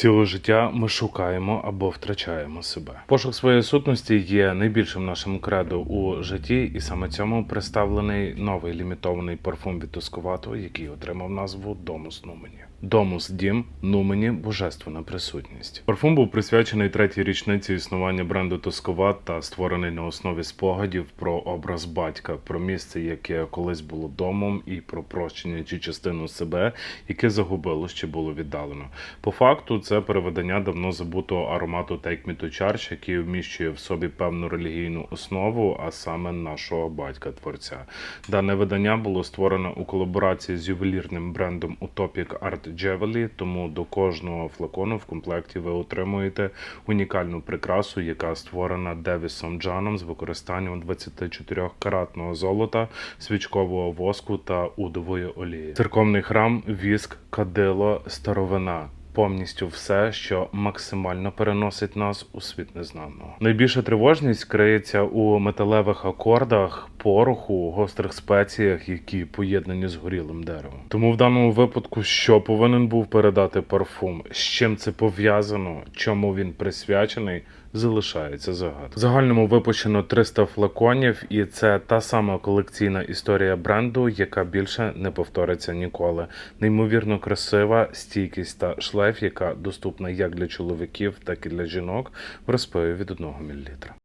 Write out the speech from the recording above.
Ціле життя ми шукаємо або втрачаємо себе. Пошук своєї сутності є найбільшим нашим кредо у житті, і саме цьому представлений новий лімітований парфум від Тускувато, який отримав назву Домус Нумені. Домус Дім Нумені Божественна присутність. Парфум був присвячений третій річниці існування бренду Тускуват та створений на основі спогадів про образ батька, про місце, яке колись було домом, і про прощення чи частину себе, яке загубило чи було віддалено. По факту, це переведення давно забутого аромату Take Me to Church, який вміщує в собі певну релігійну основу, а саме нашого батька творця. Дане видання було створено у колаборації з ювелірним брендом Utopic Art Jewelry, тому до кожного флакону в комплекті ви отримуєте унікальну прикрасу, яка створена Девісом Джаном з використанням 24-каратного золота, свічкового воску та удової олії. Церковний храм, віск, кадило, старовина. Повністю все, що максимально переносить нас у світ незнаного. Найбільша тривожність криється у металевих акордах, пороху, гострих спеціях, які поєднані з горілим деревом. Тому в даному випадку, що повинен був передати парфум, з чим це пов'язано, чому він присвячений, залишається загадкою. В загальному випущено 300 флаконів, і це та сама колекційна історія бренду, яка більше не повториться ніколи. Неймовірно красива стійкість та шлейф, яка доступна як для чоловіків, так і для жінок в розпиві від 1 мл.